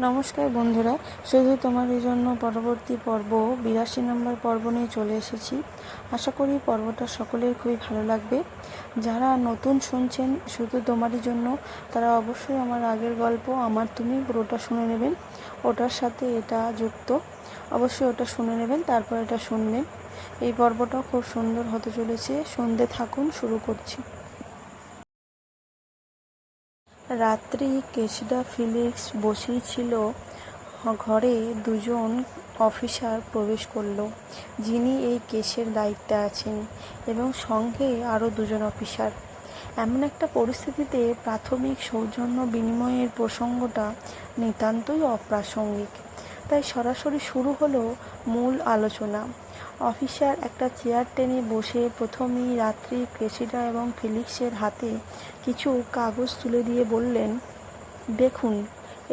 নমস্কার বন্ধুরা, শুধু তোমার এই জন্য পরবর্তী পর্ব, বিরাশি নম্বর পর্ব নিয়ে চলে এসেছি। আশা করি পর্বটা সকলের খুবই ভালো লাগবে। যারা নতুন শুনছেন, শুধু তোমারই জন্য, তারা অবশ্যই আমার আগের গল্প, আমার তুমি পুরোটা শুনে নেবেন। ওটার সাথে এটা যুক্ত। অবশ্যই ওটা শুনে নেবেন, তারপর এটা শুনবেন। এই পর্বটা খুব সুন্দর হতে চলেছে। সন্ধে থাকুন, শুরু করছি। রাত্রি কেশিদা ফিলিক্স বসেই ছিল। ঘরে দুজন অফিসার প্রবেশ করল। যিনি এই কেসের দায়িত্বে আছেন এবং সঙ্গে আরও দুজন অফিসার। এমন একটা পরিস্থিতিতে প্রাথমিক সৌজন্য বিনিময়ের প্রসঙ্গটা নিতান্তই অপ্রাসঙ্গিক। তাই সরাসরি শুরু হলো মূল আলোচনা। অফিসার একটা চেয়ার টেনে বসে প্রথমেই রাত্রি ক্রেসিডা এবং ফিলিক্সের হাতে কিছু কাগজ তুলে দিয়ে বললেন, দেখুন,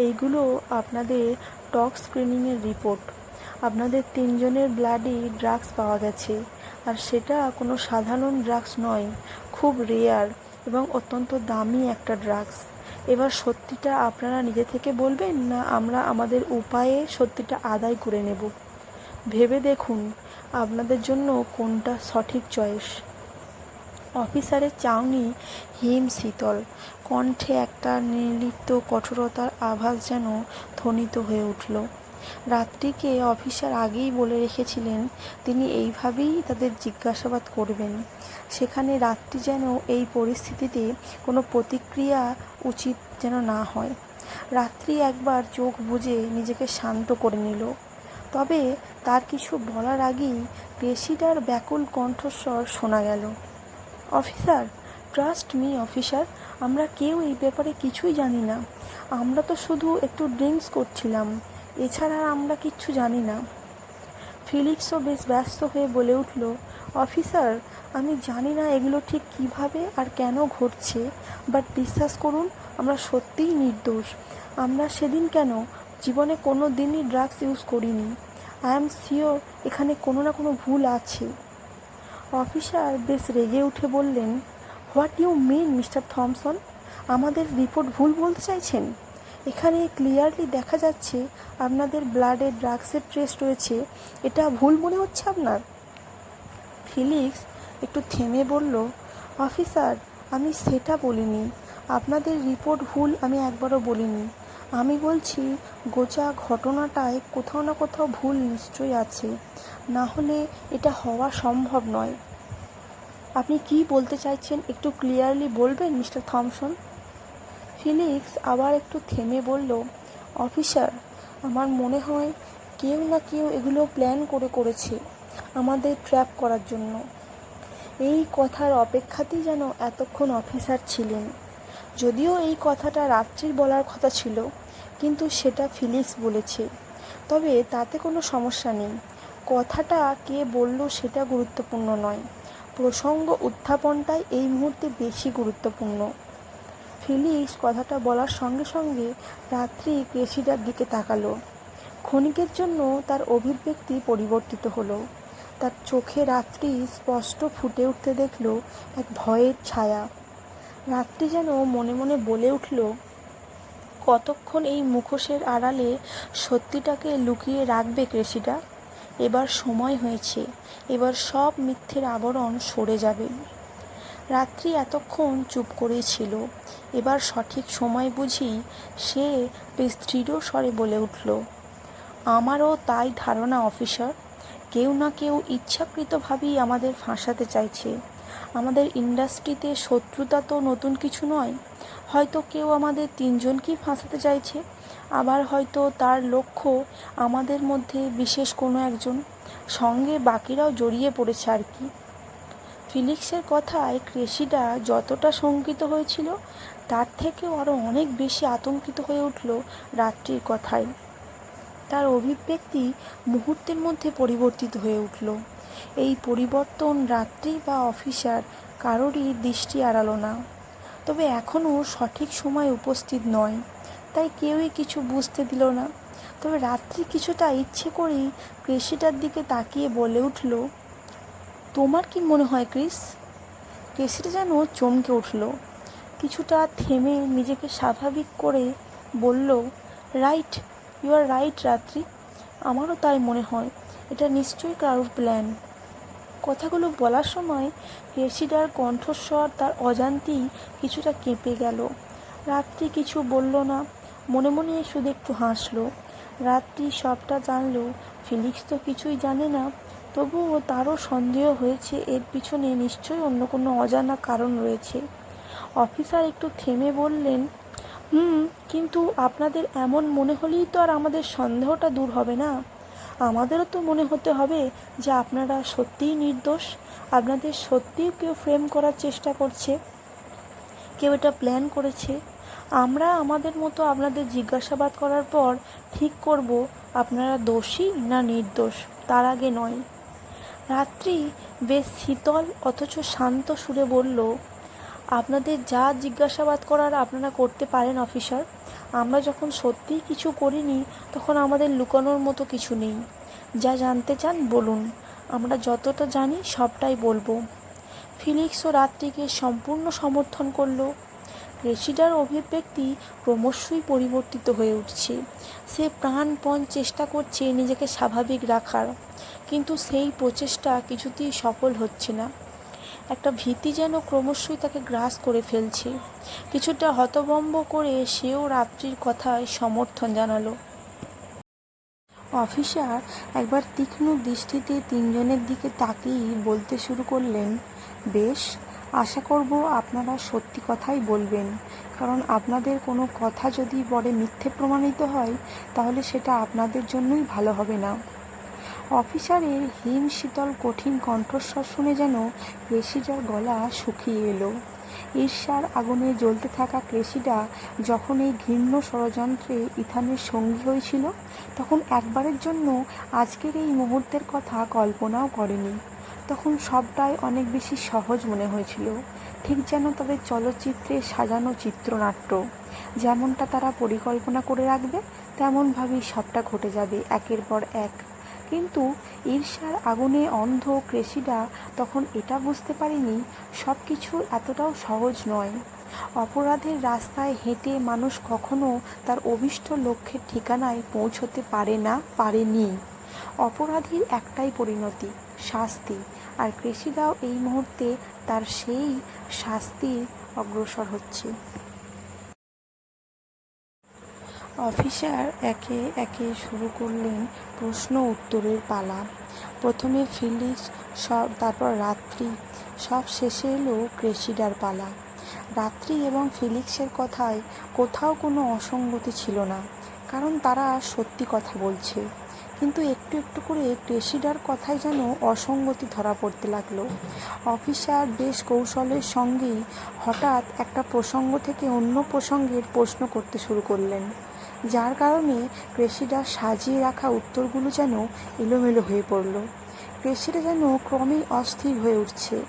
এইগুলো আপনাদের টক স্ক্রিনিংয়ের রিপোর্ট। আপনাদের তিনজনের ব্লাডই ড্রাগস পাওয়া গেছে, আর সেটা কোনো সাধারণ ড্রাগস নয়, খুব রেয়ার এবং অত্যন্ত দামি একটা ড্রাগস এবার সত্যিটা আপনারা নিজে থেকে বলবেন না আমরা আমাদের উপায়ে সত্যিটা আদায় করে নেব? ভেবে দেখুন আপনাদের জন্য কোনটা সঠিক চয়েস? অফিসারের চাউনি হিম শীতল। কণ্ঠে একটা নির্লিপ্ত কঠোরতার আভাস যেন ধ্বনিত হয়ে উঠল। রাত্রিকে অফিসার আগেই বলে রেখেছিলেন, তিনি এইভাবেই তাদের জিজ্ঞাসাবাদ করবেন। সেখানে রাত্রি যেন এই পরিস্থিতিতে কোনো প্রতিক্রিয়া উচিত যেন না হয়। রাত্রি একবার চোখ বুজে নিজেকে শান্ত করে নিল। তবে তার কিছু বলার আগেই পেশিটার ব্যাকুল কণ্ঠস্বর শোনা গেল। অফিসার, ট্রাস্ট মি, অফিসার, আমরা কেউ এই ব্যাপারে কিছুই জানি না। আমরা তো শুধু একটু ড্রিঙ্কস করছিলাম, এছাড়া আমরা কিচ্ছু জানি না। ফিলিক্সও বেশ ব্যস্ত হয়ে বলে উঠল, অফিসার, আমি জানি না এগুলো ঠিক কীভাবে আর কেন ঘটছে বাট বিশ্বাস করুন, আমরা সত্যিই নির্দোষ। আমরা সেদিন কেন জীবনে কোনো দিনই ড্রাগস ইউজ করিনি। আই এম শিওর এখানে কোনো না কোনো ভুল আছে। অফিসার বেশ রেগে উঠে বললেন what you mean mister Thomson আমাদের রিপোর্ট ভুল বলতে চাইছেন? এখানে ক্লিয়ারলি দেখা যাচ্ছে আপনাদের ব্লাডে ড্রাগসের ট্রেস রয়েছে। এটা ভুল মনে হচ্ছে আপনার? ফিলিক্স একটু থেমে বলল অফিসার আমি সেটা বলিনি। আপনাদের রিপোর্ট ভুল আমি একবারও বলিনি। আমি বলছি গোচা ঘটনাটায় কোথাও না কোথাও ভুল নিশ্চয়ই আছে। না হলে এটা হওয়া সম্ভব নয়। আপনি কি বলতে চাইছেন একটু ক্লিয়ারলি বলবেন, মিস্টার থমসন? ফিলিক্স আবার একটু থেমে বলল, অফিসার, আমার মনে হয় কেউ না কেউ এগুলো প্ল্যান করে করেছে আমাদের ট্র্যাপ করার জন্য। এই কথার অপেক্ষাতেই যেন এতক্ষণ অফিসার ছিলেন। যদিও এই কথাটা রাত্রির বলার কথা ছিল কিন্তু সেটা ফিলিক্স বলেছে। তবে তাতে কোনো সমস্যা নেই। কথাটা কে বলল সেটা গুরুত্বপূর্ণ নয়। প্রসঙ্গ উত্থাপনটাই এই মুহূর্তে বেশি গুরুত্বপূর্ণ। ফিলিক্স কথাটা বলার সঙ্গে সঙ্গে রাত্রি কেশিটার দিকে তাকালো। ক্ষণিকের জন্য তার অভিব্যক্তি পরিবর্তিত হলো। তার চোখে রাত্রি স্পষ্ট ফুটে উঠতে দেখল এক ভয়ের ছায়া। রাত্রি যেন মনে মনে বলে উঠল কতক্ষণ এই মুখোশের আড়ালে সত্যিটাকে লুকিয়ে রাখবে কৃষিটা? এবার সময় হয়েছে, এবার সব মিথ্যের আবরণ সরে যাবে। রাত্রি এতক্ষণ চুপ করেই ছিল, এবার সঠিক সময় বুঝি সে বেশ দৃঢ় স্বরে বলে উঠল, আমারও তাই ধারণা, অফিসার। কেউ না কেউ ইচ্ছাকৃতভাবেই আমাদের ফাঁসাতে চাইছে। আমাদের ইন্ডাস্ট্রিতে শত্রুতা তো নতুন কিছু নয় হয়তো কেউ আমাদের তিনজনকেই ফাঁসাতে চাইছে, আবার হয়তো তার লক্ষ্য আমাদের মধ্যে বিশেষ কোনো একজন, সঙ্গে বাকিরাও জড়িয়ে পড়েছে আর কি। ফিলিক্সের কথায় ক্রেসিডা যতটা শঙ্কিত হয়েছিল, তার থেকেও আরও অনেক বেশি আতঙ্কিত হয়ে উঠল রাত্রির কথায়। তার অভিব্যক্তি মুহূর্তের মধ্যে পরিবর্তিত হয়ে উঠল। এই পরিবর্তন রাত্রি বা অফিসার কারোরই দৃষ্টি এড়ালো না। তবে এখনও সঠিক সময় উপস্থিত নয়, তাই কেউই কিছু বুঝতে দিল না। তবে রাত্রি কিছুটা ইচ্ছে করেই কৃষিটার দিকে তাকিয়ে বলে উঠল, তোমার কি মনে হয় ক্রিস? ক্রিসিটা যেন চমকে উঠল, কিছুটা থেমে নিজেকে স্বাভাবিক করে বলল, রাইট, ইউ আর রাইট রাত্রি। আমারও তাই মনে হয়। এটা নিশ্চয়ই কারোর প্ল্যান। কথাগুলো বলার সময় রেসিডার কণ্ঠস্বর তার অজান্তেই কিছুটা কেঁপে গেল। রাত্রি কিছু বলল না, মনে মনে শুধু একটু হাসলো। রাত্রি সবটা জানলেও ফিলিক্স তো কিছুই জানে না, তবুও তারও সন্দেহ হয়েছে এর পিছনে নিশ্চয়ই অন্য কোনো অজানা কারণ রয়েছে। অফিসার একটু থেমে বললেন, হুম, কিন্তু আপনাদের এমন মনে হলেই তো আর আমাদের সন্দেহটা দূর হবে না। আমাদেরও তো মনে হতে হবে যে আপনারা সত্যিই নির্দোষ। আপনাদের সত্যিই কেউ ফ্রেম করার চেষ্টা করছে। কেউ এটা প্ল্যান করেছে। আমরা আমাদের মতো আপনাদের জিজ্ঞাসাবাদ করার পর ঠিক করব আপনারা দোষী না নির্দোষ। তার আগে নয়। রাত্রি বেশ শীতল অথচ শান্ত সুরে বলল, আপনাদের যা জিজ্ঞাসাবাদ করার আপনারা করতে পারেন অফিসার আমরা যখন সত্যিই কিছু করিনি, তখন আমাদের লুকানোর মতো কিছু নেই। যা জানতে চান বলুন, আমরা যতটা জানি সবটাই বলব। ফিলিক্স ও রাত্রিকে সম্পূর্ণ সমর্থন করল। রেসিডার অভিব্যক্তি ক্রমশই পরিবর্তিত হয়ে উঠছে। সে প্রাণপণ চেষ্টা করছে নিজেকে স্বাভাবিক রাখার, কিন্তু সেই প্রচেষ্টা কিছুতেই সফল হচ্ছে না। একটা ভীতি যেন ক্রমশই তাকে গ্রাস করে ফেলছে। কিছুটা হতভম্ব করে সেও রাত্রির কথায় সমর্থন জানালো। অফিসার একবার তীক্ষ্ণ দৃষ্টিতে তিনজনের দিকে তাকিয়েই বলতে শুরু করলেন, বেশ, আশা করব আপনারা সত্যি কথাই বলবেন, কারণ আপনাদের কোনো কথা যদি পরে মিথ্যে প্রমাণিত হয়, তাহলে সেটা আপনাদের জন্যই ভালো হবে না। অফিসারের হিম শীতল কঠিন কণ্ঠস্বর শুনে যেন ক্রেসিডার গলা শুকিয়ে এলো। ঈর্ষার আগুনে জ্বলতে থাকা ক্রেসিডা যখন এই ঘৃণ্য ষড়যন্ত্রে ইথানের সঙ্গী হয়েছিল, তখন একবারের জন্য আজকের এই মুহূর্তের কথা কল্পনাও করেনি। তখন সবটাই অনেক বেশি সহজ মনে হয়েছিল। ঠিক যেন তাদের চলচ্চিত্রে সাজানো চিত্রনাট্য, যেমনটা তারা পরিকল্পনা করে রাখবে, তেমনভাবেই সবটা ঘটে যাবে একের পর এক। কিন্তু ঈর্ষার আগুনে অন্ধ ক্রেসিডা তখন এটা বুঝতে পারেনি সব কিছু এতটাও সহজ নয়। অপরাধের রাস্তায় হেঁটে মানুষ কখনো তার অভিষ্ট লক্ষ্যের ঠিকানায় পৌঁছতে পারে না, পারেনি। অপরাধীর একটাই পরিণতি, শাস্তি। আর কৃষিদাও এই মুহূর্তে তার সেই শাস্তির অগ্রসর হচ্ছে। অফিসার একে একে শুরু করলেন প্রশ্ন উত্তরের পালা। প্রথমে ফিলিক্স সব, তারপর রাত্রি। সব শেষে এলো ক্রেসিডার পালা। রাত্রি এবং ফিলিক্সের কথায় কোথাও কোনো অসঙ্গতি ছিল না, কারণ তারা সত্যি কথা বলছে। কিন্তু একটু একটু করে ক্রেসিডার কথায় যেন অসঙ্গতি ধরা পড়তে লাগল। অফিসার বেশ কৌশলের সঙ্গেই হঠাৎ একটা প্রসঙ্গ থেকে অন্য প্রসঙ্গের প্রশ্ন করতে শুরু করলেন। যার কারণে ক্রেসিডা সাজিয়ে রাখা উত্তরগুলো যেন এলোমেলো হয়ে পড়ল। ক্রেসিডা যেন ক্রমেই অস্থির হয়ে উঠছে।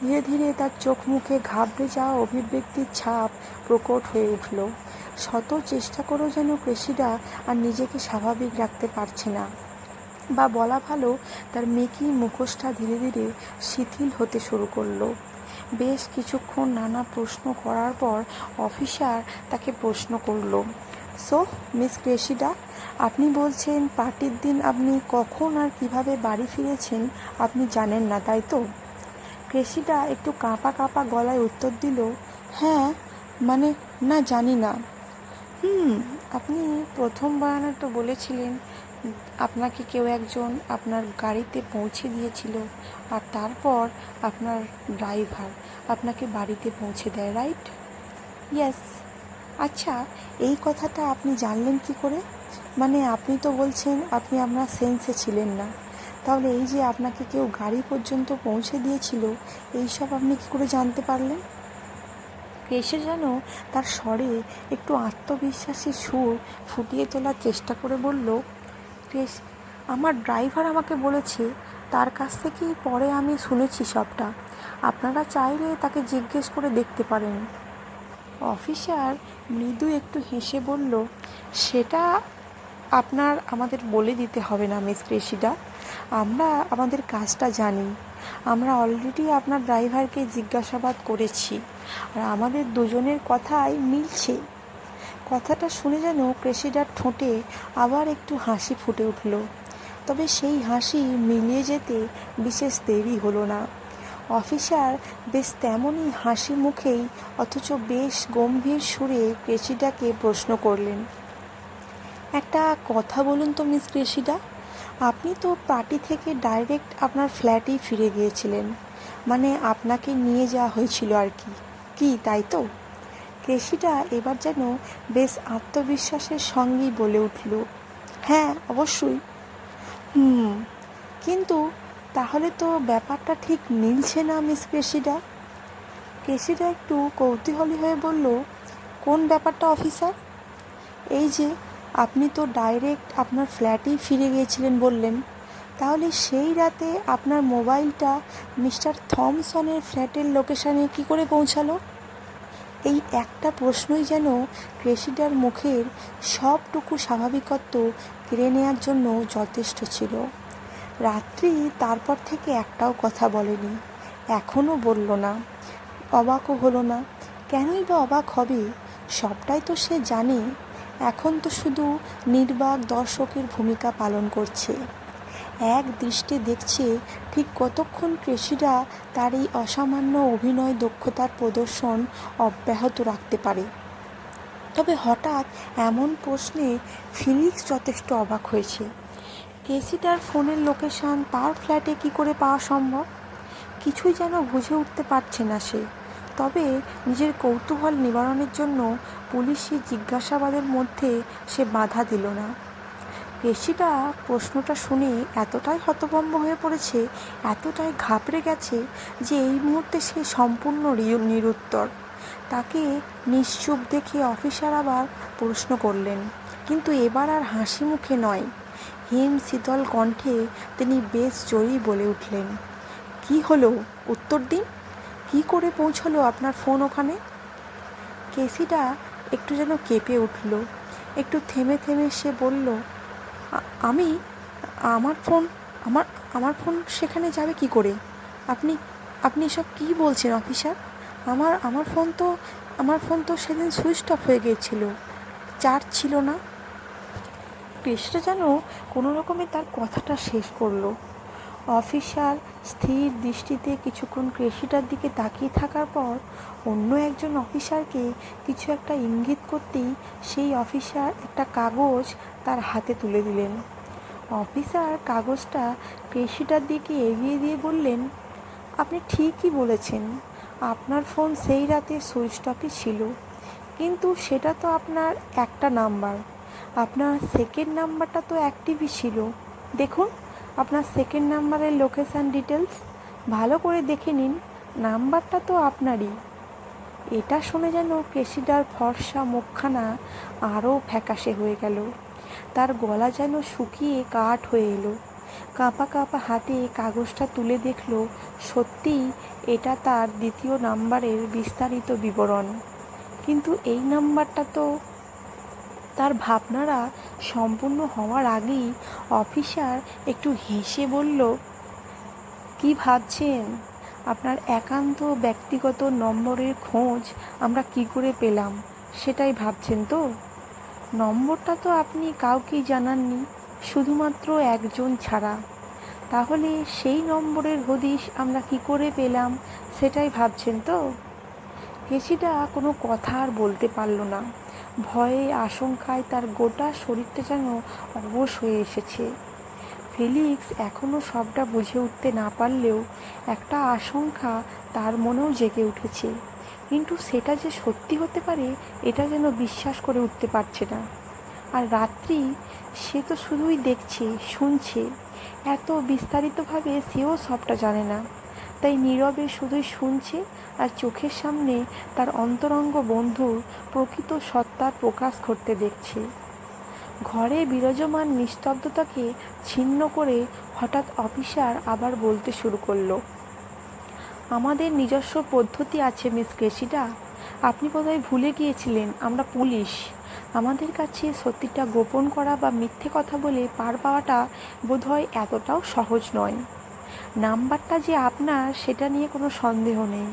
ধীরে ধীরে তার চোখ মুখে ঘাবড়ে যাওয়া অভিব্যক্তির ছাপ প্রকট হয়ে উঠল। শত চেষ্টা করেও যেন ক্রেসিডা আর নিজেকে স্বাভাবিক রাখতে পারছে না। বা বলা ভালো, তার মেকি মুখোশটা ধীরে ধীরে শিথিল হতে শুরু করল। বেশ কিছুক্ষণ নানা প্রশ্ন করার পর অফিসার তাকে প্রশ্ন করল সো, মিস ক্রেসিডা আপনি বলছেন পার্টির দিন আপনি কখন আর কীভাবে বাড়ি ফিরেছেন আপনি জানেন না, তাই তো? ক্রেসিডা একটু কাঁপা কাঁপা গলায় উত্তর দিল হ্যাঁ মানে না জানি না। হুম, আপনি প্রথম বয়ানে তো বলেছিলেন আপনাকে কেউ একজন আপনার গাড়িতে পৌঁছে দিয়েছিল আর তারপর আপনার ড্রাইভার আপনাকে বাড়িতে পৌঁছে দেয়, রাইট? ইয়েস আচ্ছা এই কথাটা আপনি জানলেন কি করে? মানে আপনি তো বলছেন আপনি আপনার সেন্সে ছিলেন না। তাহলে এই যে আপনাকে কেউ গাড়ি পর্যন্ত পৌঁছে দিয়েছিল এই সব আপনি কী করে জানতে পারলেন? এসে যেন তার স্বরে একটু আত্মবিশ্বাসী সুর ফুটিয়ে তোলার চেষ্টা করে বলল ক্রেস আমার ড্রাইভার আমাকে বলেছে, তার কাছ থেকেই পরে আমি শুনেছি সবটা। আপনারা চাইলে তাকে জিজ্ঞেস করে দেখতে পারেন। অফিসার মৃদু একটু হেসে বলল, সেটা আপনার আমাদের বলে দিতে হবে না, মিস ক্রেসিডা আমরা আমাদের কাজটা জানি। আমরা অলরেডি আপনার ড্রাইভারকে জিজ্ঞাসাবাদ করেছি। আর আমাদের দুজনের কথাই মিলছে। কথাটা শুনে যেন ক্রেসিডার ঠোঁটে আবার একটু হাসি ফুটে উঠল। তবে সেই হাসি মিলিয়ে যেতে বিশেষ দেরি হলো না। অফিসার বেশ তেমনই হাসি মুখেই, অথচ বেশ গম্ভীর সুরে ক্রেসিডাকে প্রশ্ন করলেন। একটা কথা বলুন তো, মিস ক্রেসিডা আপনি তো পার্টি থেকে ডাইরেক্ট আপনার ফ্ল্যাটেই ফিরে গিয়েছিলেন। মানে আপনাকে নিয়ে যাওয়া হয়েছিল আর কি। কি, তাই তো? ক্রেসিডা এবার যেন বেশ আত্মবিশ্বাসের সঙ্গেই বলে উঠল হ্যাঁ অবশ্যই। হুম, কিন্তু তাহলে তো ব্যাপারটা ঠিক মিলছে না, মিস ক্রেসিডা ক্রেসিডা একটু কৌতূহলী হয়ে বলল, কোন ব্যাপারটা, অফিসার? এই যে, আপনি তো ডাইরেক্ট আপনার ফ্ল্যাটেই ফিরে গিয়েছিলেন বললেন। তাহলে সেই রাতে আপনার মোবাইলটা মিস্টার থমসনের ফ্ল্যাটের লোকেশানে কি করে পৌঁছালো? এই একটা প্রশ্নই যেন ক্রেসিডার মুখের সবটুকু স্বাভাবিকত্ব কেড়ে নেওয়ার জন্য যথেষ্ট ছিল। রাত্রি তারপর থেকে একটাও কথা বলেনি। এখনও বলল না। অবাকও হলো না। কেনই বা অবাক হবে? সবটাই তো সে জানে। এখন তো শুধু নির্বাক দর্শকের ভূমিকা পালন করছে। এক দৃষ্টে দেখছে ঠিক কতক্ষণ কৃষিরা তার এই অসামান্য অভিনয় দক্ষতার প্রদর্শন অব্যাহত রাখতে পারে। তবে হঠাৎ এমন প্রশ্নে ফিলিক্স যথেষ্ট অবাক হয়েছে। ক্রেসিটার ফোনের লোকেশন তার ফ্ল্যাটে কি করে পাওয়া সম্ভব? কিছুই যেন বুঝে উঠতে পারছে না সে। তবে নিজের কৌতূহল নিবারণের জন্য পুলিশি জিজ্ঞাসাবাদের মধ্যে সে বাধা দিল না। রেশিটা প্রশ্নটা শুনে এতটাই হতভম্ব হয়ে পড়েছে, এতটাই ঘাবড়ে গেছে যে এই মুহূর্তে সে সম্পূর্ণ নিরুত্তর। তাকে নিশ্চুপ দেখে অফিসার আবার প্রশ্ন করলেন, কিন্তু এবার আর হাসি মুখে নয়। হিম শীতল কণ্ঠে তিনি বেশ জয়ী বলে উঠলেন, কি হলো? উত্তর দিন? কি করে পৌঁছলো আপনার ফোন ওখানে? কেসিটা একটু যেন কেঁপে উঠল, একটু থেমে থেমে সে বলল আমি, আমার ফোন, আমার আমার ফোন সেখানে যাবে কি করে? আপনি আপনি এসব কী বলছেন, অফিসার? আমার আমার ফোন তো, আমার ফোন তো সেদিন সুইচ অফ হয়ে গিয়েছিল, চার্জ ছিল না। কৃষ্ণ যেন কোনো রকমে তার কথাটা শেষ করল। অফিসার স্থির দৃষ্টিতে কিছুক্ষণ ক্রেসিটার দিকে তাকিয়ে থাকার পর অন্য একজন অফিসারকে কিছু একটা ইঙ্গিত করতেই সেই অফিসার একটা কাগজ তার হাতে তুলে দিলেন। অফিসার কাগজটা ক্রেসিটার দিকে এগিয়ে দিয়ে বললেন, আপনি ঠিকই বলেছেন, আপনার ফোন সেই রাতে সুইচ অফই ছিল, কিন্তু সেটা তো আপনার একটা নাম্বার। আপনার সেকেন্ড নাম্বারটা তো অ্যাক্টিভই ছিল। দেখুন, আপনার সেকেন্ড নাম্বারের লোকেশান ডিটেলস ভালো করে দেখে নিন নাম্বারটা তো আপনারই। এটা শুনে যেন কেশিডার ফর্সা মুখখানা আরও ফ্যাকাশে হয়ে গেল। তার গলা যেন শুকিয়ে কাঠ হয়ে এলো। কাঁপা কাঁপা হাতে কাগজটা তুলে দেখল, সত্যিই এটা তার দ্বিতীয় নাম্বারের বিস্তারিত বিবরণ। কিন্তু এই নাম্বারটা তো তার ভাবনারা সম্পূর্ণ হওয়ার আগেই অফিসার একটু হেসে বলল, কি ভাবছেন? আপনার একান্ত ব্যক্তিগত নম্বরের খোঁজ আমরা কি করে পেলাম? সেটাই ভাবছেন তো? নম্বরটা তো আপনি কাউকেই জানাননি, শুধুমাত্র একজন ছাড়া। তাহলে সেই নম্বরের হদিশ আমরা কি করে পেলাম, সেটাই ভাবছেন তো? কেসিটা কোনো কথা আর বলতে পারল না। ভয়ে আশঙ্কায় তার গোটা শরীরটা যেন অবশ হয়ে এসেছে। ফিলিক্স এখনও সবটা বুঝে উঠতে না পারলেও একটা আশঙ্কা তার মনেও জেগে উঠেছে। কিন্তু সেটা যে সত্যি হতে পারে, এটা যেন বিশ্বাস করে উঠতে পারছে না। আর রাত্রি, সে তো শুধুই দেখছে, শুনছে। এত বিস্তারিতভাবে সেও সবটা জানে না। তাই নীরবে শুধুই শুনছে আর চোখের সামনে তার অন্তরঙ্গ বন্ধুর প্রকৃত সত্তার প্রকাশ ঘটতে দেখছে। ঘরে বিরাজমান নিস্তব্ধতাকে ছিন্ন করে হঠাৎ অফিসার আবার বলতে শুরু করল, আমাদের নিজস্ব পদ্ধতি আছে, মিস ক্রেসিডা আপনি বোধহয় ভুলে গিয়েছিলেন, আমরা পুলিশ। আমাদের কাছে সত্যিটা গোপন করা বা মিথ্যে কথা বলে পার পাওয়াটা বোধহয় এতটাও সহজ নয়। নাম্বারটা যে আপনার, সেটা নিয়ে কোনো সন্দেহ নেই।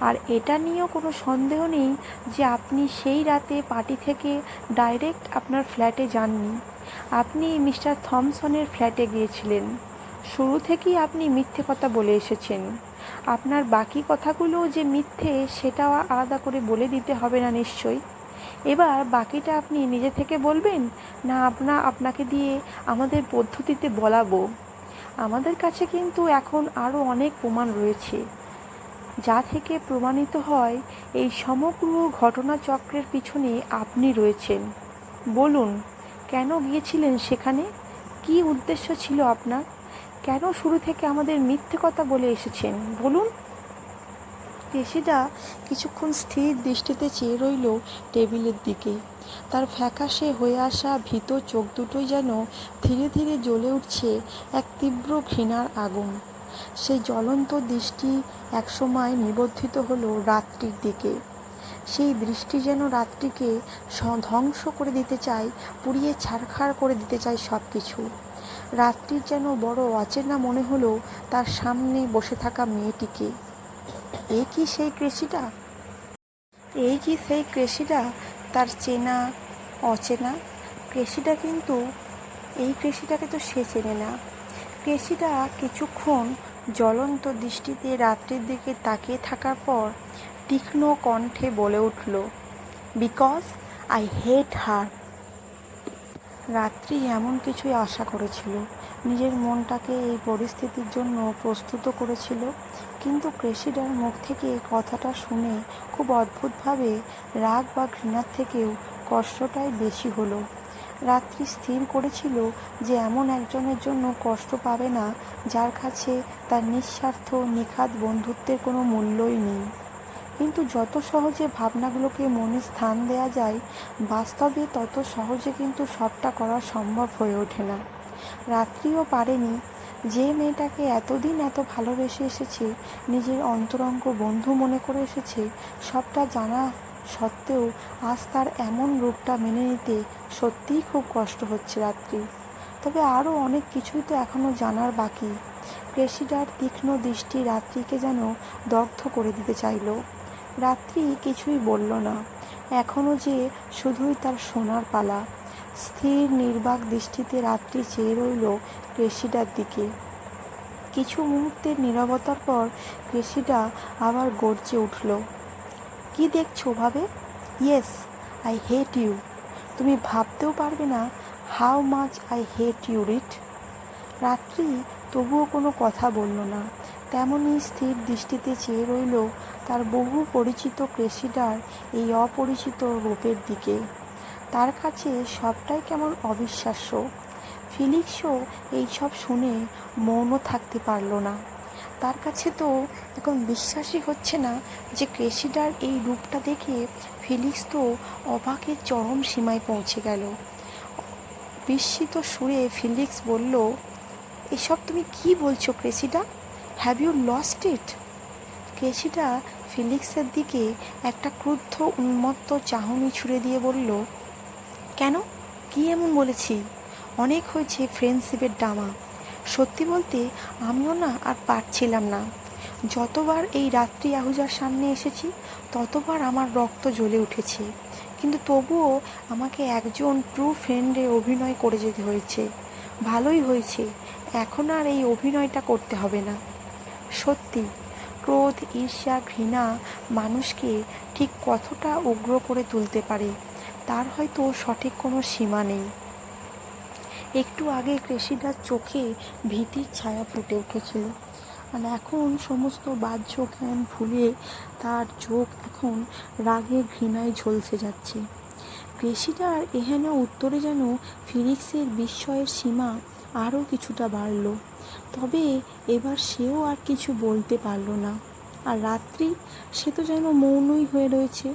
আর এটা নিয়েও কোনো সন্দেহ নেই যে আপনি সেই রাতে পার্টি থেকে ডাইরেক্ট আপনার ফ্ল্যাটে যাননি। আপনি মিস্টার থমসনের ফ্ল্যাটে গিয়েছিলেন। শুরু থেকেই আপনি মিথ্যে কথা বলে এসেছেন। আপনার বাকি কথাগুলো যে মিথ্যে, সেটাও আলাদা করে বলে দিতে হবে না নিশ্চয়ই। এবার বাকিটা আপনি নিজে থেকে বলবেন, না আপনা আপনাকে দিয়ে আমাদের পদ্ধতিতে বলাবো। আমাদের কাছে কিন্তু এখন আরও অনেক প্রমাণ রয়েছে। যা থেকে প্রমাণিত হয়, এই সমগ্র ঘটনাচক্রের পিছনে আপনি রয়েছেন। বলুন, কেন গিয়েছিলেন সেখানে? কি উদ্দেশ্য ছিল আপনার? কেন শুরু থেকে আমাদের মিথ্যে কথা বলে এসেছেন? বলুন। কেশিদা কিছুক্ষণ স্থির দৃষ্টিতে চেয়ে রইল টেবিলের দিকে। তার ফ্যাকাশে হয়ে আসা ভীত চোখ দুটোই যেন ধীরে ধীরে জ্বলে উঠছে এক তীব্র ঘৃণার আগুন। সেই জ্বলন্ত দৃষ্টি একসময় নিবদ্ধিত হলো রাত্রির দিকে। সেই দৃষ্টি যেন রাত্রিকে ধ্বংস করে দিতে চায়, পুড়িয়ে ছারখার করে দিতে চায় সব কিছু রাত্রির যেন বড় অচেনা মনে হলো তার সামনে বসে থাকা মেয়েটিকে। এ কি সেই কৃষিটা? এই কি সেই কৃষিটা? তার চেনা, অচেনা? কৃষিটা কিন্তু, এই কৃষিটাকে তো সে চেনে না। কৃষিটা কিছুক্ষণ জ্বলন্ত দৃষ্টিতে রাত্রির দিকে তাকিয়ে থাকার পর তীক্ষ্ণ কণ্ঠে বলে উঠল বিকজ আই হেট হার রাত্রি এমন কিছুই আশা করেছিল। নিজের মনটাকে এই পরিস্থিতির জন্য প্রস্তুত করেছিল। কিন্তু ক্রেসিডার মুখ থেকে কথাটা শুনে খুব অদ্ভুতভাবে রাগ বা ঘৃণার থেকেও কষ্টটাই বেশি হলো। রাত্রি স্থির করেছিল যে এমন একজনের জন্য কষ্ট পাবে না, যার কাছে তার নিঃস্বার্থ, নিখাত বন্ধুত্বের কোনো মূল্যই নেই। কিন্তু যত সহজে ভাবনাগুলোকে মনে স্থান দেওয়া যায়, বাস্তবে তত সহজে কিন্তু সবটা করা সম্ভব হয়ে ওঠে না। রাত্রিও পারেনি। যে মেয়েটাকে এতদিন এত ভালোবেসে এসেছে, নিজের অন্তরঙ্গ বন্ধু মনে করে এসেছে, সবটা জানা সত্ত্বেও আজ তার এমন রূপটা মেনে নিতে সত্যিই খুব কষ্ট হচ্ছে রাত্রি। তবে আরও অনেক কিছুই তো এখনও জানার বাকি। প্রেসিডার তীক্ষ্ণ দৃষ্টি রাত্রিকে যেন দগ্ধ করে দিতে চাইলো। রাত্রি কিছুই বলল না। এখনও যে শুধুই তার সোনার পালা। স্থির নির্বাক দৃষ্টিতে রাত্রি চেয়ে রইল ক্রেসিডার দিকে। কিছু মুহূর্তের নীরবতার পর ক্রেসিডা আবার গর্জে উঠল, কি দেখছ ভাবে? Yes, I hate you. তুমি ভাবতেও পারবে না how much I hate you, writ? রাত্রি তবুও কোনো কথা বলল না। তেমনই স্থির দৃষ্টিতে চেয়ে রইল তার বহু পরিচিত ক্রেসিডার এই অপরিচিত রূপের দিকে। তার কাছে সবটাই কেমন অবিশ্বাস্য। ফিলিক্সও এইসব শুনে মৌন থাকতে পারল না। তার কাছে তো এখন বিশ্বাসই হচ্ছে না যে ক্রেসিডার এই রূপটা দেখে ফিলিক্স তো অবাকের চরম সীমায় পৌঁছে গেল। বিস্মিত সুরে ফিলিক্স বলল, এসব তুমি কি বলছো Cressida? Have you lost it Cressida ফিলিক্সের দিকে একটা ক্রুদ্ধ উন্মত্ত চাহনি ছুড়ে দিয়ে বলল, কেন? কি এমন বলেছি? অনেক হয়েছে ফ্রেন্ডশিপের ডামা। সত্যি বলতে আমিও না আর পারছিলাম না। যতবার এই রাত্রি আহুজার সামনে এসেছি, ততবার আমার রক্ত জ্বলে উঠেছে। কিন্তু তবুও আমাকে একজন ট্রু ফ্রেন্ডে অভিনয় করে যেতে হয়েছে। ভালোই হয়েছে। এখন আর এই অভিনয়টা করতে হবে না। সত্যি, ক্রোধ, ঈর্ষা, ঘৃণা মানুষকে ঠিক কতটা উগ্র করে তুলতে পারে, তার হয়তো সঠিক কোনো সীমা নেই। একটু আগে ক্রেসিডার চোখে ভীতির ছায়া ফুটে উঠেছিল। আর এখন সমস্ত বাহ্য জ্ঞান ভুলে তার চোখ এখন রাগে ঘৃণায় ঝলসে যাচ্ছে। ক্রেসিডার এহেন উত্তরে যেন ফিনিক্সের বিস্ময়ের সীমা আরও কিছুটা বাড়ল। তবে এবার সেও আর কিছু বলতে পারল না। আর রাত্রি, সে তো যেন মৌনই হয়ে রয়েছে।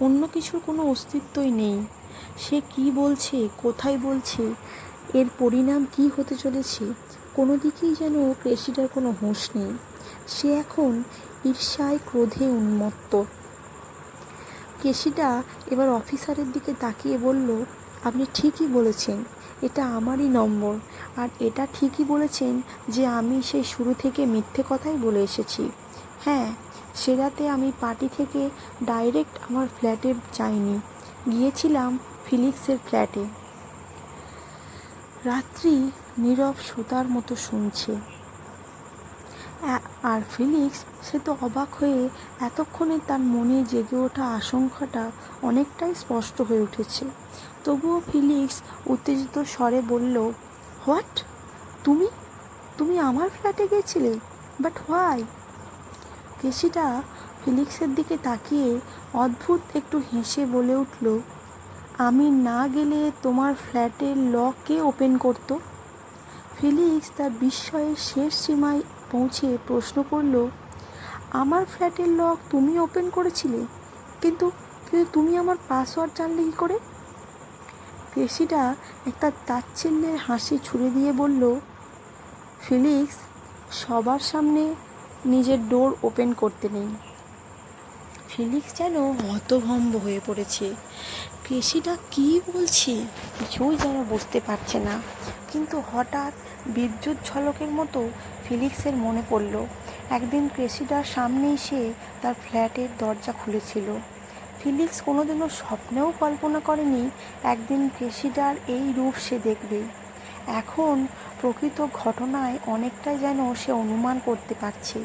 অন্য কিছুর কোনো অস্তিত্বই নেই। সে কি বলছে, কোথায় বলছে, এর পরিণাম কি হতে চলেছে, কোনো দিকেই যেন ক্রেসিডার কোনো হুঁশ নেই। সে এখন ঈর্ষায় ক্রোধে উন্মত্ত। কেশিটা এবার অফিসারের দিকে তাকিয়ে বলল, আপনি ঠিকই বলেছেন। এটা আমারই নম্বর। আর এটা ঠিকই বলেছেন যে আমি সেই শুরু থেকে মিথ্যে কথাই বলে এসেছি। হ্যাঁ সে রাতে আমি পার্টি থেকে ডাইরেক্ট আমার ফ্ল্যাটে যাইনি। গিয়েছিলাম ফিলিক্সের ফ্ল্যাটে। রাত্রি নীরব সুতার মতো শুনছে। আর ফিলিক্স সে তো অবাক হয়ে এতক্ষণে তার মনে জেগে ওঠা আশঙ্কাটা অনেকটাই স্পষ্ট হয়ে উঠেছে। তবুও ফিলিক্স উত্তেজিত স্বরে বলল, হোয়াট? তুমি? তুমি আমার ফ্ল্যাটে গেছিলে? But why? কেসিটা ফিলিক্সের দিকে তাকিয়ে অদ্ভুত একটু হেসে বলে উঠল, আমি না গেলে তোমার ফ্ল্যাটের লক ওপেন করতো? ফিলিক্স তার বিস্ময়ের শেষ সীমায় পৌঁছে প্রশ্ন করল, আমার ফ্ল্যাটের লক তুমি ওপেন করেছিলে? কিন্তু কিন্তু তুমি আমার পাসওয়ার্ড জানলে কী করে? কেসিটা একটা তাচ্ছিল্যের হাসি ছুড়ে দিয়ে বলল, ফিলিক্স, সবার সামনে নিজের ডোর ওপেন করতে নেই। ফিলিক্স যেন হতভম্ব হয়ে পড়েছে। কেসিটা কী বলছে? কিছুই যেন বুঝতে পারছে না। কিন্তু হঠাৎ বিদ্যুৎ ঝলকের মতো ফিলিক্সের মনে পড়ল, একদিন ক্রেসিডার সামনেই সে তার ফ্ল্যাটের দরজা খুলেছিল। ফিলিক্স কোনোদিনও স্বপ্নেও কল্পনা করেনি একদিন ক্রেসিডার এই রূপ সে দেখবে। এখন প্রকৃত ঘটনায় অনেকটাই যেন সে অনুমান করতে পারছে।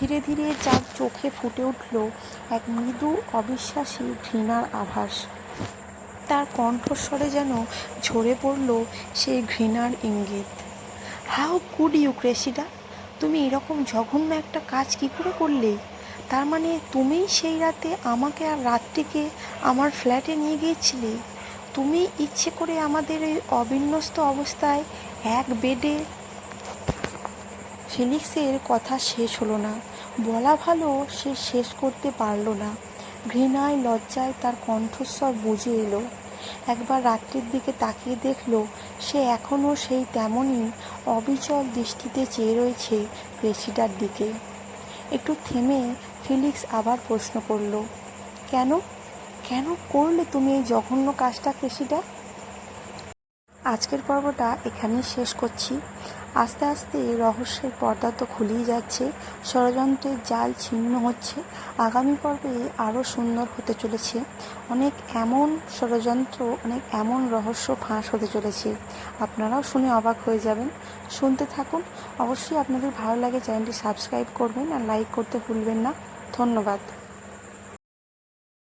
ধীরে ধীরে যার চোখে ফুটে উঠল এক মৃদু অবিশ্বাসী ঘৃণার আভাস। তার কণ্ঠস্বরে যেন ঝরে পড়ল সেই ঘৃণার ইঙ্গিত। হাউ কুড ইউ ক্রেসিডা তুমি এরকম জঘন্য একটা কাজ কি করে করলে? তার মানে তুমি সেই রাতে আমাকে আর রাত্রিকে আমার ফ্ল্যাটে নিয়ে গিয়েছিলে? তুমি ইচ্ছে করে আমাদের এই অবিন্যস্ত অবস্থায় এক বেডে ফিলিক্সের কথা শেষ হলো না। বলা ভালো, সে শেষ করতে পারল না। ঘৃণায়, লজ্জায় তার কণ্ঠস্বর বুঝে এলো। একবার রাত্রির দিকে তাকিয়ে দেখল, সে এখনও সেই তেমনই অবিচল দৃষ্টিতে চেয়ে রয়েছে ক্রেসিডার দিকে। একটু থেমে ফিলিক্স আবার প্রশ্ন করল, কেন? কেন করলে তুমি এই জঘন্য কাজটা ক্রেসিডা আজকের পর্বটা এখানেই শেষ করছি। আস্তে আস্তে রহস্যের পর্দা তো খুলেই যাচ্ছে, ষড়যন্ত্রের জাল ছিন্ন হচ্ছে, আগামী পর্বে আরও সুন্দর হতে চলেছে। অনেক এমন ষড়যন্ত্র, অনেক এমন রহস্য ফাঁস হতে চলেছে। আপনারাও শুনে অবাক হয়ে যাবেন। শুনতে থাকুন। অবশ্যই আপনাদের ভালো লাগে চ্যানেলটি সাবস্ক্রাইব করবেন আর লাইক করতে ভুলবেন না। ধন্যবাদ।